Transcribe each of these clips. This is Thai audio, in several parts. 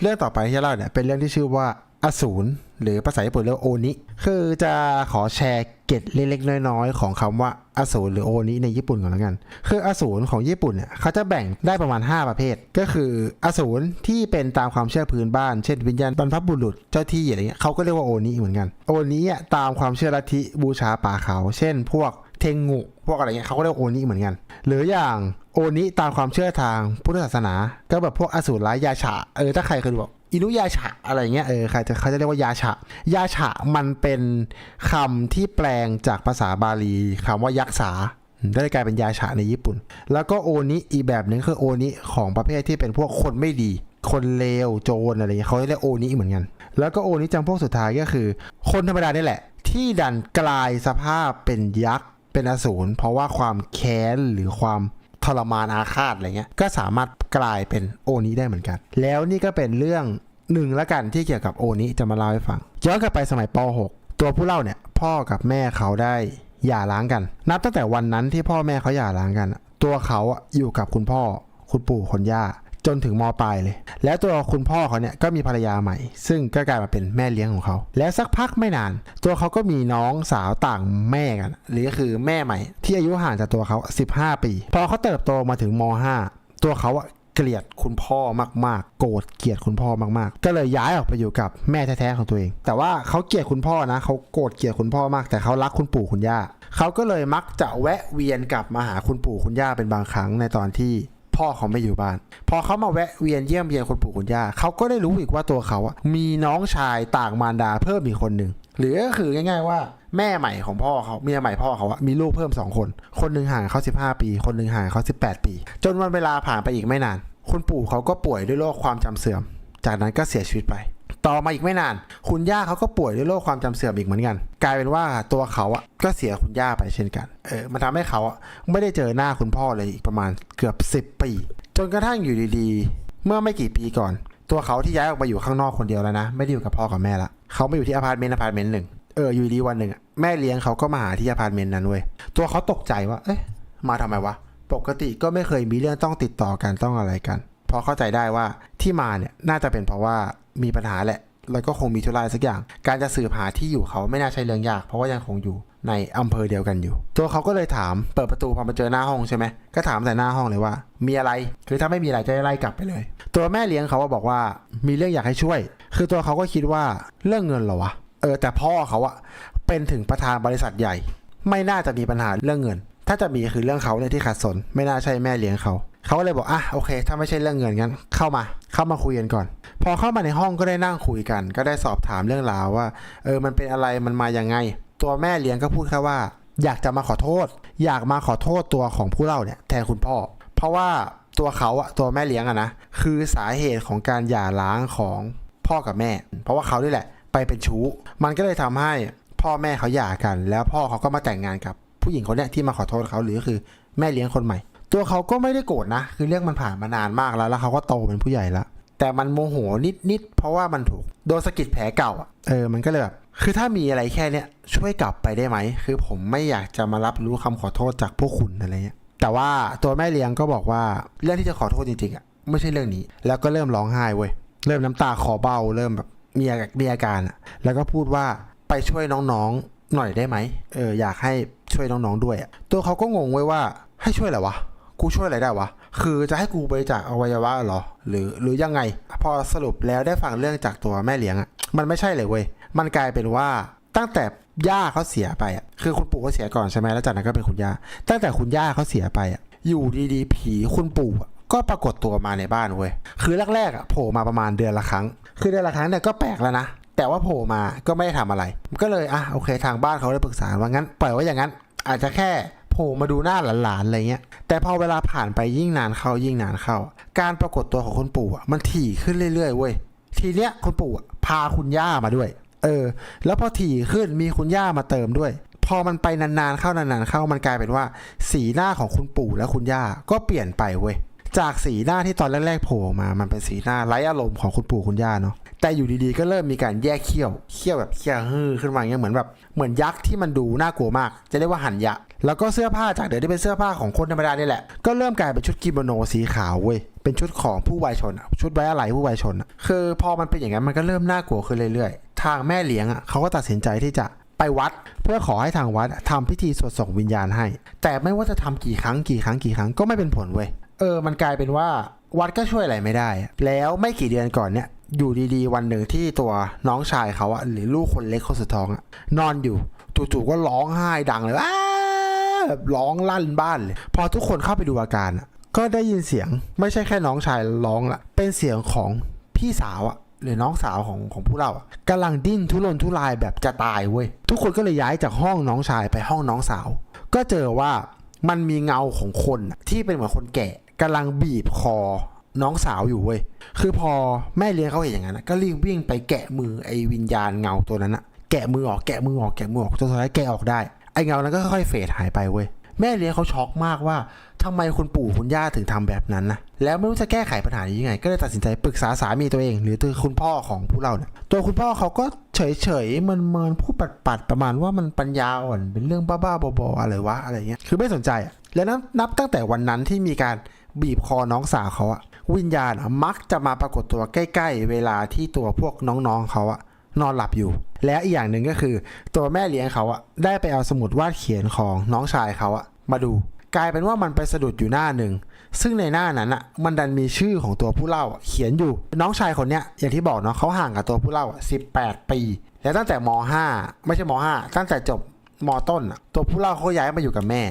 เรื่องต่อไปที่จะเล่าเนี่ยเป็นเรื่องที่ชื่อว่าอสูรหรือภาษาญี่ปุ่นเรียกว่าโอนิ คือจะขอแชร์เกร็ดเล็กๆน้อยๆ ของคำว่าอสูรหรือโอนิในญี่ปุ่นก่อนแล้วกัน คืออสูรของญี่ปุ่นเนี่ยเขาจะแบ่งได้ประมาณ 5 ประเภท ก็คืออสูรที่เป็นตามความเชื่อพื้นบ้าน เช่นวิญญาณบรรพบุรุษเจ้าที่อะไรเงี้ยเขาก็เรียกว่าโอนิเหมือนกัน โอนิอะตามความเชื่อลัทธิบูชาป่าเขา เช่น พวกเทงงุ พวกอะไรเงี้ยเขาก็เรียกว่าโอนิเหมือนกัน หรืออย่างโอนิตามความเชื่อทางพุทธศาสนา ก็แบบพวกอสูรร้ายยาฉะเออถ้าใครเคยดูแบบอินุยาฉะอะไรเงี้ยเออใครจะเขาจะเรียกว่ายาฉะยาฉะมันเป็นคำที่แปลงจากภาษาบาลีคำว่ายักษาได้กลายเป็นยาฉะในญี่ปุ่น แล้วก็โอนิอีแบบหนึ่งคือโอนิของประเภทที่เป็นพวกคนไม่ดี คนเลวโจรอะไรเงี้ยเขาเรียกโอนิเหมือนกัน แล้วก็โอนิจำพวกสุดท้ายก็คือ คนธรรมดานี่แหละ ที่ดันกลายสภาพเป็นยักษ์ เป็นอสูรเพราะว่าความแค้นหรือความทรมานอาฆาตอะไรเงี้ยก็สามารถกลายเป็นโอนิได้เหมือนกัน แล้วนี่ก็เป็นเรื่องหนึ่งละกันที่เกี่ยวกับโอนิจะมาเล่าให้ฟังย้อนกลับไปสมัยป .6 ตัวผู้เล่าเนี่ยพ่อกับแม่เขาได้หย่าร้างกัน นับตั้งแต่วันนั้นที่พ่อแม่เขาหย่าร้างกัน ตัวเขาอะอยู่กับคุณพ่อคุณปู่คุณย่า จนถึงมปลายเลย แล้วตัวคุณพ่อเขาเนี่ยก็มีภรรยาใหม่ ซึ่งก็กลายมาเป็นแม่เลี้ยงของเขา แล้วสักพักไม่นาน ตัวเขาก็มีน้องสาวต่างแม่กัน หรือก็คือแม่ใหม่ ที่อายุห่างจากตัวเขา 15 ปี พอเขาเติบโตมาถึงม .5 ตัวเขาอะเกลียดคุณพ่อมากๆ โกรธเกลียดคุณพ่อมากๆ ก็เลยย้ายออกไปอยู่กับแม่แท้ๆของตัวเอง แต่ว่าเขาเกลียดคุณพ่อนะ เขาโกรธเกลียดคุณพ่อมาก แต่เขารักคุณปู่คุณย่า เขาก็เลยมักจะแวะเวียนกลับมาหาคุณปู่คุณย่าเป็นบางครั้งในตอนที่ พ่อเขาไม่อยู่บ้าน พอเขามาแวะเวียนเยี่ยมเยียนคุณปู่คุณย่าเขาก็ได้รู้อีกว่าตัวเขาอะมีน้องชายต่างมารดาเพิ่มอีกคนหนึ่งหรือก็คือง่าย ๆว่าแม่ใหม่ของพ่อเขาเมียใหม่พ่อเขาอะมีลูกเพิ่มสองคน คนหนึ่งห่างเขา15 ปี คนหนึ่งห่างเขา18 ปี จนวันเวลาผ่านไปอีกไม่นาน คุณปู่เขาก็ป่วยด้วยโรคความจำเสื่อม จากนั้นก็เสียชีวิตไป ต่อมาอีกไม่นาน คุณย่าเขาก็ป่วยด้วยโรคความจำเสื่อมอีกเหมือนกัน กลายเป็นว่าตัวเขาอะก็เสียคุณย่าไปเช่นกัน เออมันทำให้เขาอะไม่ได้เจอหน้าคุณพ่อเลยอีกประมาณเกือบ 10 ปี จนกระทั่งอยู่ดีๆ เมื่อไม่กี่ปีก่อน ตัวเขาที่ย้ายออกไปอยู่ข้างนอกคนเดียวแล้วนะ ไม่ได้อยู่กับพ่อกับแม่ละเขาไปอยู่ที่อพาร์ตเมนต์อพาร์ตเมนต์หนึ่งเอออยู่ดีวันหนึ่งแม่เลี้ยงเขาก็มาหาที่อพาร์ตเมนต์นั้นเว้ยตัวเขาตกใจว่าเอ๊ะมาทำไมวะปกติก็ไม่เคยมีเรื่องต้องติดต่อกันต้องอะไรกัน พอเข้าใจได้ว่าที่มาเนี่ยน่าจะเป็นเพราะว่า มีปัญหาแหละ แล้วก็คงมีธุระอะไรสักอย่าง การจะสืบหาที่อยู่เขาไม่น่าใช่เรื่องยาก เพราะว่ายังคงอยู่ในอำเภอเดียวกันอยู่ ตัวเขาก็เลยถาม เปิดประตูพอมาเจอหน้าห้องใช่ไหม ก็ถามแต่หน้าห้องเลยว่า มีอะไร คือถ้าไม่มีอะไรจะได้ไล่กลับไปเลย ตัวแม่เลี้ยงเขาก็บอกว่า มีเรื่องอยากให้ช่วย คือตัวเขาก็คิดว่าเรื่องเงินเหรอวะ เออ แต่พ่อเขาอะเป็นถึงประธานบริษัทใหญ่ ไม่น่าจะมีปัญหาเรื่องเงิน ถ้าจะมีคือเรื่องเขาเนี่ยที่ขัดสน ไม่น่าใช่แม่เลี้ยงเขา เขาก็เลยบอกอะโอเค ถ้าไม่ใช่เรื่องเงินงั้นเข้ามาเข้ามาคุยกันก่อน พอเข้ามาในห้องก็ได้นั่งคุยกัน ก็ได้สอบถามเรื่องราวว่า เออมันเป็นอะไรมันมาอยังไง ตัวแม่เลี้ยงก็พูดแค่ว่า อยากจะมาขอโทษ อยากมาขอโทษตัวของผู้เล่าเนี่ยแทนคุณพ่อ เพราะว่าตัวเขาอะตัวแม่เลี้ยงอะนะคือสาเหตุของการหย่าร้างของพ่อกับแม่ เพราะว่าเขานี่แหละ ไปเป็นชู้ มันก็เลยทำให้พ่อแม่เขาหย่ากัน แล้วพ่อเขาก็มาแต่งงานกับผู้หญิงคนนี้ที่มาขอโทษเขาหรือคือแม่เลี้ยงคนใหม่ ตัวเขาก็ไม่ได้โกรธนะ คือเรื่องมันผ่านมานานมากแล้ว แล้วเขาก็โตเป็นผู้ใหญ่แล้วแต่มันโมโหนิดๆเพราะว่ามันถูกโดนสะกิดแผลเก่าอะเออมันก็เลยแบบคือถ้ามีอะไรแค่เนี้ยช่วยกลับไปได้ไหม คือผมไม่อยากจะมารับรู้คำขอโทษจากพวกคุณอะไรเงี้ยแต่ว่าตัวแม่เลี้ยงก็บอกว่าเรื่องที่จะขอโทษจริงๆอะไม่ใช่เรื่องนี้ แล้วก็เริ่มร้องไห้เว้ยเริ่มน้ำตาคอเบ้าเริ่มแบบมีอาการมีอาการอะแล้วก็พูดว่าไปช่วยน้องๆหน่อยได้ไหมเอออยากให้ช่วยน้องๆด้วยอะตัวเขาก็งงไว้ยว่าให้ช่วยอะไรวะ กูช่วยอะไรได้วะ คือจะให้กูบริจาคอวัยวะหรอ หรือหรือยังไง พอสรุปแล้วได้ฟังเรื่องจากตัวแม่เลี้ยงอะมันไม่ใช่เลยเว้ย มันกลายเป็นว่าตั้งแต่ย่าเขาเสียไปอะคือคุณปู่เขาเสียก่อนใช่ไหมแล้วจากนั้นก็เป็นคุณย่า ตั้งแต่คุณย่าเขาเสียไปอะอยู่ดีๆ ผีคุณปู่ก็ปรากฏตัวมาในบ้านเว้ย คือแรกๆอะโผล่มาประมาณเดือนละครั้ง คือเดือนละครั้งเนี่ยก็แปลกแล้วนะ แต่ว่าโผล่มาก็ไม่ได้ทำอะไร ก็เลยอะโอเคทางบ้านเขาได้ปรึกษาว่างั้นปล่อยไว้อย่างนั้น อาจจะแค่ ผล่มาดูหน้าหลานๆอะไรเงี้ย แต่พอเวลาผ่านไปยิ่งนานเข้ายิ่งนานเข้า การปรากฏตัวของคุณปู่อะมันถี่ขึ้นเรื่อยๆเว้ย ทีเนี้ยคุณปู่อะพาคุณย่ามาด้วย เออ แล้วพอถี่ขึ้นมีคุณย่ามาเติมด้วย พอมันไปนานๆเข้านานๆเข้ามันกลายเป็นว่า สีหน้าของคุณปู่และคุณย่าก็เปลี่ยนไปเว้ย จากสีหน้าที่ตอนแรกๆโผล่มา มันเป็นสีหน้าไร้อารมณ์ของคุณปู่คุณย่าเนาะ แต่อยู่ดีๆก็เริ่มมีการแยกเขี้ยว เขี้ยวแบบเขี้ยวฮือขึ้นมาอย่างเงี้ยเหมือนแบบเหมือนยักษ์ที่มันดูน่ากลัวมาก จะเรียกว่าหันยะแล้วก็เสื้อผ้าจากเดิมที่เป็นเสื้อผ้าของคนธรรมดานี่แหละ ก็เริ่มกลายเป็นชุดกิโมโนสีขาวเว้ยเป็นชุดของผู้วายชนชุดไว้อะไรผู้วายชนอะคือพอมันเป็นอย่างนั้นมันก็เริ่มน่ากลัวขึ้นเรื่อยๆ ทางแม่เลี้ยงอะเขาก็ตัดสินใจที่จะไปวัดเพื่อขอให้ทางวัดทำพิธีสวดส่งวิญญาณให้ แต่ไม่ว่าจะทำกี่ครั้งกี่ครั้งกี่ครั้งก็ไม่เป็นผลเว้ยเออ มันกลายเป็นว่าวัดก็ช่วยอะไรไม่ได้ แล้วไม่กี่เดือนก่อนเนี่ย อยู่ดีๆ วันหนึ่งที่ตัวน้องชายเขาอะหรือลูกคนเล็กคนสุดท้องอะนอนอยู่จู่ๆก็ร้องไห้ดังเลยแบบร้องลั่นบ้านเลย พอทุกคนเข้าไปดูอาการก็ได้ยินเสียงไม่ใช่แค่น้องชายร้องละเป็นเสียงของพี่สาวอะหรือน้องสาวของของผู้เราอะกำลังดิ้นทุรนทุรายแบบจะตายเว้ยทุกคนก็เลยย้ายจากห้องน้องชายไปห้องน้องสาว ก็เจอว่ามันมีเงาของคนที่เป็นเหมือนคนแก่กำลังบีบคอ น้องสาวอยู่เว้ย คือพอแม่เลี้ยงเขาเห็นอย่างนั้นก็รีบวิ่งไปแกะมือไอ้วิญญาณเงาตัวนั้นอะแกะมือออกแกะมือออกแกะมือออกจนสุดท้ายแกะออกได้ ไอ้เงานั้นก็ค่อยๆเฟดหายไปเว้ย แม่เลี้ยงเขาช็อกมากว่าทำไมคุณปู่คุณย่าถึงทำแบบนั้นนะ แล้วไม่รู้จะแก้ไขปัญหานี้ยังไง ก็เลยตัดสินใจปรึกษาสามีตัวเอง หรือตัวคุณพ่อของผู้เราเนี่ย ตัวคุณพ่อเขาก็เฉยๆมันเมินๆพูดปัดๆประมาณว่ามันปัญญาอ่อน เป็นเรื่องบ้าๆบอๆอะไรวะอะไรเงี้ย คือไม่สนใจอะแล้วนับนับตั้งแต่วันนั้นที่มีการบีบคอน้องสาวเขาอะ วิญญาณมักจะมาปรากฏตัวใกล้ ๆ เวลาที่ตัวพวกน้องๆเขาอะนอนหลับอยู่ และอีกอย่างหนึ่งก็คือ ตัวแม่เลี้ยงเขาอะได้ไปเอาสมุดวาดเขียนของน้องชายเขาอะมาดู กลายเป็นว่ามันไปสะดุดอยู่หน้าหนึ่ง ซึ่งในหน้านั้นอะมันดันมีชื่อของตัวผู้เล่าเขียนอยู่ น้องชายคนเนี้ยอย่างที่บอกเนาะเขาห่างกับตัวผู้เล่าอะ18 ปี แล้วตั้งแต่ม .5 ไม่ใช่ม .5 ตั้งแต่จบมต้นตัวผู้เล่าเขาย้ายมาอยู่กับแม่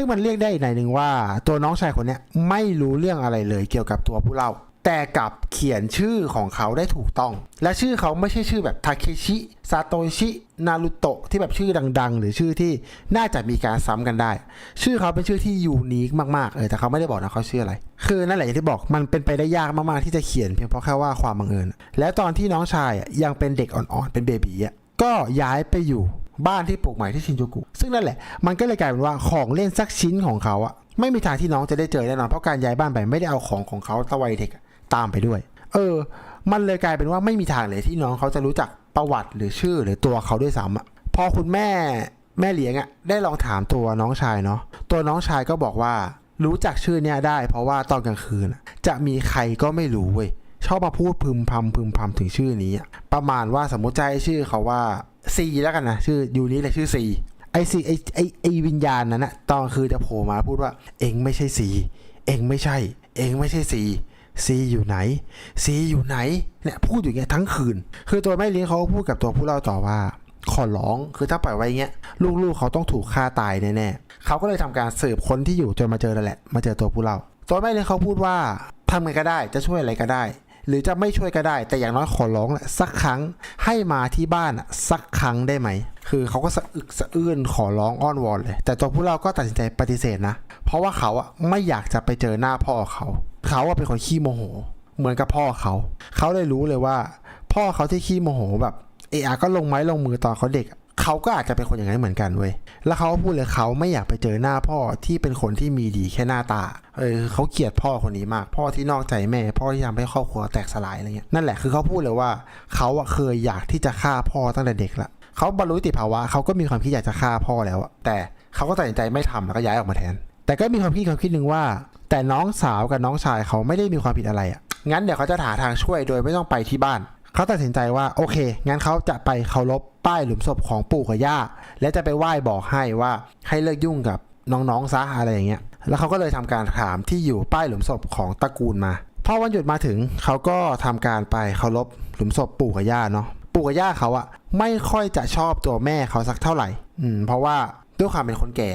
ซึ่งมันเรียกได้อีกในหนึ่งว่า ตัวน้องชายคนนี้ไม่รู้เรื่องอะไรเลยเกี่ยวกับตัวผู้เล่า แต่กลับเขียนชื่อของเขาได้ถูกต้อง และชื่อเขาไม่ใช่ชื่อแบบทาเคชิซาโตชินารุโตะที่แบบชื่อดัง ๆ หรือชื่อที่น่าจะมีการซ้ำกันได้ ชื่อเขาเป็นชื่อที่ยูนิคมากๆเออแต่เขาไม่ได้บอกนะเขาชื่ออะไร คือนั่นแหละอย่างที่บอกมันเป็นไปได้ยากมากๆที่จะเขียนเพียงเพราะแค่ว่าความบังเอิญและตอนที่น้องชายยังเป็นเด็กอ่อนๆเป็นเบบีอะก็ย้ายไปอยู่ บ้านที่ปลูกใหม่ที่ชินจูกุซึ่งนั่นแหละมันก็เลยกลายเป็นว่าของเล่นสักชิ้นของเขาอะไม่มีทางที่น้องจะได้เจอแน่นอนเพราะการย้ายบ้านไปไม่ได้เอาของของเขาตะวัยเด็กตามไปด้วย เออ มันเลยกลายเป็นว่าไม่มีทางเลยที่น้องเขาจะรู้จักประวัติหรือชื่อหรือตัวเขาด้วยซ้ำอะพอคุณแม่แม่เลี้ยงอะได้ลองถามตัวน้องชายเนาะตัวน้องชายก็บอกว่ารู้จักชื่อเนี่ยได้ เพราะว่าตอนกลางคืนจะมีใครก็ไม่รู้เว้ยชอบมาพูดพึมพำพึมพำถึงชื่อนี้ ประมาณว่าสมมติใจชื่อเขาว่า ซีแล้วกันนะชื่อยูนี้เลยชื่อซีไอซีไอไอไอวิญญาณนั้นอะตอนคือจะโผล่มาพูดว่า เองไม่ใช่ซีเองไม่ใช่ เองไม่ใช่ซีซีอยู่ไหนซีอยู่ไหนเนี่ยพูดอยู่างเงี้ยทั้งคืน คือตัวแม่เลี้ยงเขาพูดกับตัวผู้เล่าต่อว่า ขอร้องคือถ้าปล่อยไว้เงี้ยลูกๆเขาต้องถูกฆ่าตายแน่ๆเขาก็เลยทำการสืบค้นที่อยู่จนมาเจอนั่นแหละ มาเจอตัวผู้เล่าตัวแม่เลี้ยงเขาพูดว่าทำไงก็ได้จะช่วยอะไรก็ได้ หรือจะไม่ช่วยก็ได้ แต่อย่างน้อยขอร้องแหละสักครั้งให้มาที่บ้านสักครั้งได้ไหม คือเขาก็สะอึกสะอื้นขอร้องอ้อนวอนเลย แต่ตัวผู้เล่าก็ตัดสินใจปฏิเสธนะ เพราะว่าเขาอะไม่อยากจะไปเจอหน้าพ่อเขา เขาอะเป็นคนขี้โมโห เหมือนกับพ่อเขา เขาเลยรู้เลยว่า พ่อเขาที่ขี้โมโหแบบเออะก็ลงไม้ลงมือตอนเขาเด็ก เขาก็อาจจะเป็นคนอย่างนั้นเหมือนกันเว้ย แล้วเขาพูดเลยเขาไม่อยากไปเจอหน้าพ่อที่เป็นคนที่มีดีแค่หน้าตา เออเขาเกลียดพ่อคนนี้มาก พ่อที่นอกใจแม่ พ่อที่ทำให้ครอบครัวแตกสลายอะไรเงี้ย นั่นแหละคือเขาพูดเลยว่าเขาอะเคยอยากที่จะฆ่าพ่อตั้งแต่เด็กละเขาบรรลุติภาวะเขาก็มีความคิดอยากจะฆ่าพ่อแล้วอะแต่เขาก็ตัดสินใจไม่ทำแล้วก็ย้ายออกมาแทน แต่ก็มีความคิดความคิดหนึ่งว่า แต่น้องสาวกับน้องชายเขาไม่ได้มีความผิดอะไรอะ่ะงั้นเดี๋ยวเขาจะหาทางช่วยโดยไม่ต้องไปที่บ้าน เขาตัดสินใจว่าโอเค งั้นเขาจะไปเคารพป้ายหลุมศพของปู่กับย่า และจะไปไหว้บอกให้ว่าให้เลิกยุ่งกับน้องๆซะอะไรอย่างเงี้ย แล้วเขาก็เลยทำการถามที่อยู่ป้ายหลุมศพของตระกูลมา พอวันหยุดมาถึงเขาก็ทำการไปเคารพหลุมศพปู่กับย่าเนาะ ปู่กับย่าเขาอะไม่ค่อยจะชอบตัวแม่เขาสักเท่าไหร่ อืม เพราะว่าด้วยความเป็นคนแก่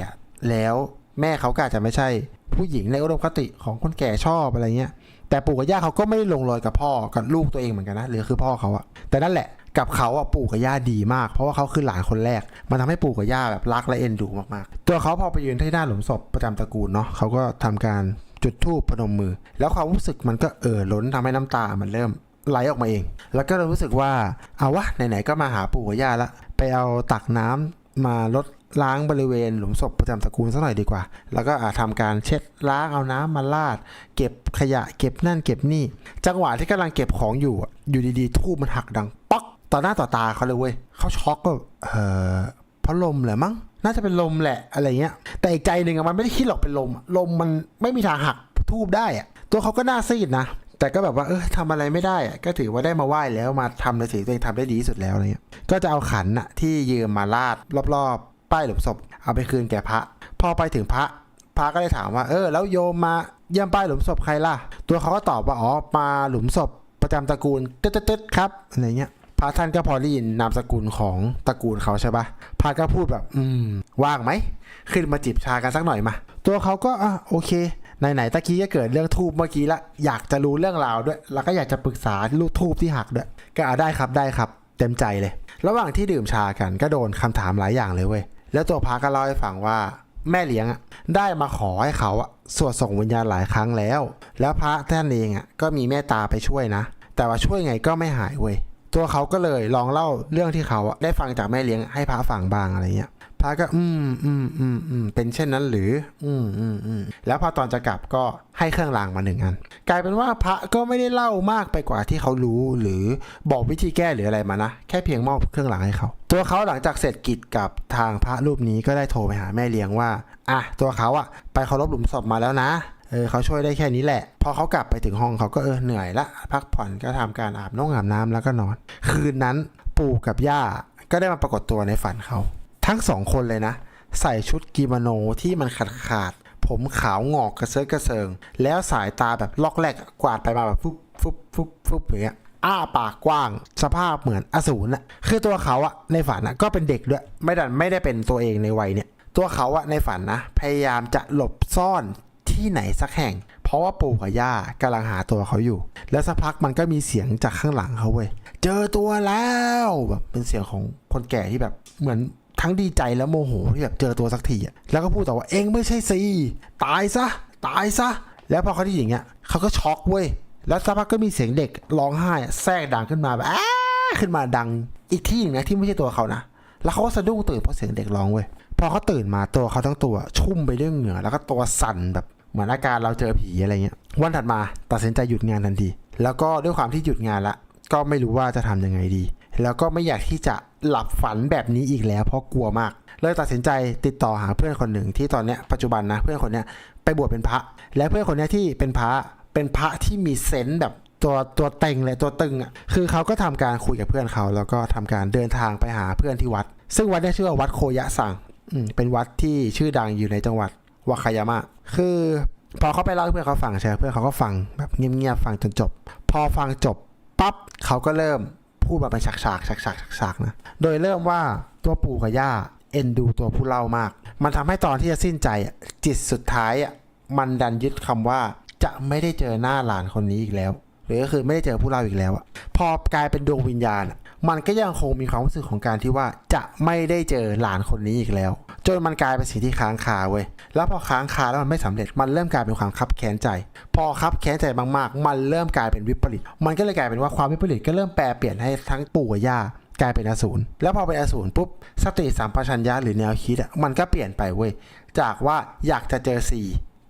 แล้วแม่เขาก็อาจจะไม่ใช่ผู้หญิงในอุดมคติของคนแก่ชอบอะไรเงี้ย แต่ปู่กับย่าเขาก็ไม่ลงรอยกับพ่อกับลูกตัวเองเหมือนกันนะหรือคือพ่อเขาอะแต่นั่นแหละกับเขาอะปู่กับย่าดีมาก เพราะว่าเขาคือหลานคนแรก มันทำให้ปู่กับย่าแบบรักและเอ็นดูมากๆ ตัวเขาพอไปยืนที่หน้าหลุมศพประจำตระกูลเนาะเขาก็ทำการจุดธูปพนมมือ แล้วความรู้สึกมันก็เอ่อล้นทำให้น้ำตามันเริ่มไหลออกมาเอง แล้วก็เลยรู้สึกว่าเอาวะไหนๆก็มาหาปู่กับย่าละไปเอาตักน้ำมาลด ล้างบริเวณหลุมศพประจำตระกูลสักหน่อยดีกว่า แล้วก็อาจทำการเช็ดล้างเอาน้ำมาลาด เก็บขยะเก็บนั่นเก็บนี่ จังหวะที่กำลังเก็บของอยู่อยู่ดีๆทูบมันหักดังป๊อกต่อหน้าต่อตาเขาเลยเว้ยเขาช็อกก็เออเพราะลมแหละมั้ง น่าจะเป็นลมแหละอะไรเงี้ย แต่อีกใจหนึ่งมันไม่ได้คิดหรอกเป็นลม ลมมันไม่มีทางหักทูบได้อะตัวเขาก็น่าซีดนะ แต่ก็แบบว่าเออทำอะไรไม่ได้ก็ถือว่าได้มาไหว้แล้วมาทำในสิ่งที่ตัวเองทำได้ดีที่สุดแล้วอะไรเงี้ย ก็จะเอาขันน่ะที่ยืมมาลาดรอบๆ ป้ายหลุมศพ เอาไปคืนแก่พระ พอไปถึงพระ พระก็เลยถามว่า เออ แล้วโยมมาเยี่ยมป้ายหลุมศพใครล่ะ ตัวเขาก็ตอบว่า อ๋อ มาหลุมศพประจำตระกูลตึ๊ดๆครับ อะไรเงี้ย พระท่านก็พอได้ยินนามสกุลของตระกูลเขาใช่ปะพระก็พูดแบบ อืม ว่างไหม ขึ้นมาจิบชากันสักหน่อยมา ตัวเขาก็อะโอเคไหนๆตะกี้ก็เกิดเรื่องทูบเมื่อกี้ละ อยากจะรู้เรื่องราวด้วย แล้วก็อยากจะปรึกษาลูกทูบที่หักด้วย ก็อะได้ครับได้ครับ เต็มใจเลย ระหว่างที่ดื่มชากันก็โดนคำถามหลายอย่างเลยเว้ย แล้วตัวพระก็เล่าให้ฟังว่า แม่เลี้ยงได้มาขอให้เขาสวดส่งวิญญาณหลายครั้งแล้ว แล้วพระท่านเองก็มีเมตตาไปช่วยนะ แต่ว่าช่วยไงก็ไม่หายเว้ยตัวเขาก็เลยลองเล่าเรื่องที่เขาได้ฟังจากแม่เลี้ยงให้พระฟังบ้างอะไรเงี้ย พระก็อืมอืมอืมอืมเป็นเช่นนั้นหรือ อืมอืมอืมแล้วพอตอนจะกลับก็ให้เครื่องรางมาหนึ่งอัน กลายเป็นว่าพระก็ไม่ได้เล่ามากไปกว่าที่เขารู้หรือบอกวิธีแก้หรืออะไรมานะ แค่เพียงมอบเครื่องรางให้เขา ตัวเขาหลังจากเสร็จกิจกับทางพระรูปนี้ก็ได้โทรไปหาแม่เลี้ยงว่าอะตัวเขาอะไปเคารพหลุมศพมาแล้วนะเออเขาช่วยได้แค่นี้แหละ พอเขากลับไปถึงห้องเขาก็เออเหนื่อยละ พักผ่อนก็ทำการอาบน้องอาบน้ำแล้วก็นอน คืนนั้นปู่กับย่าก็ได้มาปรากฏตัวในฝันเขา ทั้งสองคนเลยนะ ใส่ชุดกิโมโนที่มันขาดขาดๆผมขาวงอกกระเซิร์กระเซิง แล้วสายตาแบบล็อกแรกกวาดไปมาแบบฟุบฟุบฟุบฟุบอย่างเงี้ยอ้าปากกว้างสภาพเหมือนอสูรน่ะคือตัวเขาอะในฝันอะก็เป็นเด็กด้วย ไม่ได้ไม่ได้เป็นตัวเองในวัยเนี่ย ตัวเขาอะในฝันนะ พยายามจะหลบซ่อนที่ไหนสักแห่ง เพราะว่าปู่กับย่ากำลังหาตัวเขาอยู่ แล้วสักพักมันก็มีเสียงจากข้างหลังเขาเว้ยเจอตัวแล้วแบบเป็นเสียงของคนแก่ที่แบบเหมือน ทั้งดีใจและโมโหที่แบบเจอตัวสักทีอะแล้วก็พูดต่อว่าเองไม่ใช่ซีตายซะ ตายซะ แล้วพอเขาได้ยินอย่างเงี้ยเขาก็ช็อกเว้ยแล้วสักพักก็มีเสียงเด็กร้องไห้แทรกดังขึ้นมาแบบอ้าขึ้นมาดังอีกที่หนึงนะที่ไม่ใช่ตัวเขานะแล้วเขาก็สะดุ้งตื่นเพราะเสียงเด็กร้องเว้ยพอเขาตื่นมาตัวเขาทั้งตัว ชุ่มไปด้วยเหงื่อแล้วก็ตัวสั่นแบบเหมือนอาการเราเจอผีอะไรเงี้ยวันถัดมาตัดสินใจหยุดงานทันที แล้วก็ด้วยความที่หยุดงานละก็ไม่รู้ว่าจะทำยังไงดี แล้วก็ไม่อยากที่จะหลับฝันแบบนี้อีกแล้วเพราะกลัวมาก เลยตัดสินใจติดต่อหาเพื่อนคนหนึ่งที่ตอนนี้ปัจจุบันนะเพื่อนคนนี้ไปบวชเป็นพระ และเพื่อนคนนี้ที่เป็นพระเป็นพระที่มีเซนส์แบบตัวตัวเต็งเลยตัวตึงอะคือเขาก็ทำการคุยกับเพื่อนเขา แล้วก็ทำการเดินทางไปหาเพื่อนที่วัด ซึ่งวัดนี้ชื่อว่าวัดโคยะสังเป็นวัดที่ชื่อดังอยู่ในจังหวัดวาคายามะคือพอเขาไปเล่าให้เพื่อนเขาฟังใช่เพื่อนเขาก็ฟังแบบเงียบๆฟังจนจบ พอฟังจบปั๊บเขาก็เริ่ม พูดมาเป็นฉากๆฉากๆฉากฉากนะ โดยเริ่มว่าตัวปู่กับย่าเอ็นดูตัวผู้เล่ามาก มันทำให้ตอนที่จะสิ้นใจจิตสุดท้ายมันดันยึดคำว่าจะไม่ได้เจอหน้าหลานคนนี้อีกแล้ว หรือก็คือไม่ได้เจอผู้เล่าอีกแล้วอะพอกลายเป็นดวงวิญญาณ มันก็ยังคงมีความรู้สึกของการที่ว่าจะไม่ได้เจอหลานคนนี้อีกแล้ว จนมันกลายเป็นสิ่งที่ค้างคาเว้ยแล้วพอค้างคาแล้วมันไม่สำเร็จมันเริ่มกลายเป็นความคับแค้นใจ พอคับแค้นใจมากๆ มันเริ่มกลายเป็นวิปริต มันก็เลยกลายเป็นว่าความวิปริตก็เริ่มแปลเปลี่ยนให้ทั้งปู่กับย่ากลายเป็นอสูรแล้วพอเป็นอสูรปุ๊บสติสัมปชัญญะหรือแนวคิดอะมันก็เปลี่ยนไปเว้ยจากว่าอยากจะเจอซี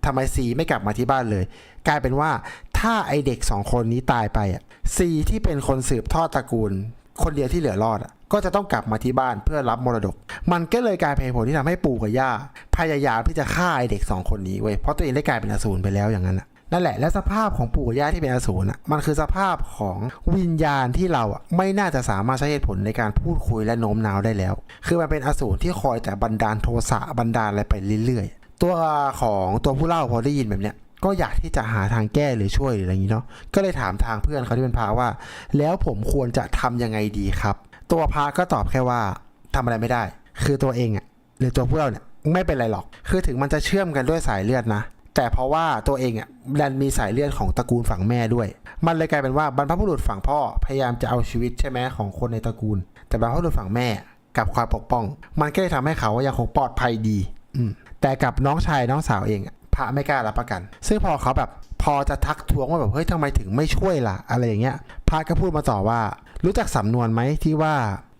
ทำไมซีไม่กลับมาที่บ้านเลย กลายเป็นว่าถ้าไอเด็กสองคนนี้ตายไปอะซีที่เป็นคนสืบทอดตระกูล คนเดียวที่เหลือรอดอะ ก็จะต้องกลับมาที่บ้านเพื่อรับมรดก มันก็เลยกลายเป็นผลที่ทำให้ปู่กับย่าพยายามที่จะฆ่าไอเด็กสองคนนี้เว้ยเพราะตัวเองได้กลายเป็นอสูรไปแล้วอย่างนั้นอะนั่นแหละและสภาพของปู่กับย่าที่เป็นอสูรอะมันคือสภาพของวิญญาณที่เราอะไม่น่าจะสามารถใช้เหตุผลในการพูดคุยและโน้มน้าวได้แล้ว คือมันเป็นอสูรที่คอยแต่บันดาลโทสะบันดาลอะไรไปเรื่อยๆ ตัวของตัวผู้เล่าพอได้ยินแบบเนี้ยก็อยากที่จะหาทางแก้หรือช่วยหรืออะไรอย่างนี้เนาะก็เลยถามทางเพื่อนเขาที่เป็นพาว่า แล้วผมควรจะทำยังไงดีครับ ตัวพาก็ตอบแค่ว่าทำอะไรไม่ได้ คือตัวเองอะหรือตัวผู้เล่าเนี่ยไม่เป็นไรหรอก คือถึงมันจะเชื่อมกันด้วยสายเลือดนะ แต่เพราะว่าตัวเองอะดันมีสายเลือดของตระกูลฝั่งแม่ด้วย มันเลยกลายเป็นว่าบรรพบุรุษฝั่งพ่อพยายามจะเอาชีวิตใช่ไหมของคนในตระกูล แต่บรรพบุรุษฝั่งแม่กับคอยปกป้อง มันก็เลยทำให้เขายังคงปลอดภัยดี อืแต่กับน้องชายน้องสาวเองพระไม่กล้ารับประกัน ซึ่งพอเขาแบบ อจะทักท้วงว่าแบบเฮ้ยทำไมถึงไม่ช่วยล่ะ อะไรอย่างเงี้ยพระก็พูดมาต่อว่า รู้จักสำนวนไหมที่ว่า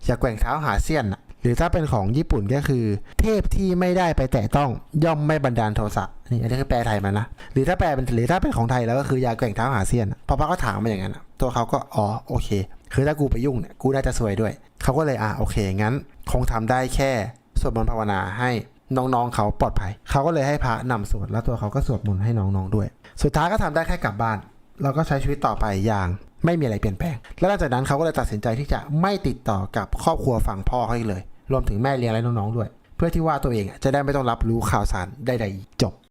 อย่าแกว่งเท้าหาเสี้ยนหรือถ้าเป็นของญี่ปุ่นก็คือ เทพที่ไม่ได้ไปแตะต้องย่อมไม่บันดาลโทสะนี่อันนี้คือแปลไทยมานะหรือถ้าแปลเป็นหรือถ้าเป็นของไทยแล้วก็คืออย่าแกว่งเท้าหาเสี้ยนพอพระก็ถามมาอย่างนั้นตัวเขาก็อ๋อโอเค คือถ้ากูไปยุ่งเนี่ยกูน่าจะซวยด้วย เขาก็เลยอะโอเคงั้น คงทำได้แค่สวดมนต์ภาวนาให้น้องๆเขาปลอดภัย เขาก็เลยให้พระนำสวดแล้วตัวเขาก็สวดมนต์ให้น้องๆด้วย สุดท้ายก็ทำได้แค่กลับบ้านเราก็ใช้ชีวิตต่อไปอย่างไม่มีอะไรเปลี่ยนแปลง แล้วหลังจากนั้นเขาก็เลยตัดสินใจที่จะไม่ติดต่อกับครอบครัวฝั่งพ่อเขาอีกเลย รวมถึงแม่เลี้ยงและน้องๆด้วย เพื่อที่ว่าตัวเองจะได้ไม่ต้องรับรู้ข่าวสารใดๆจบ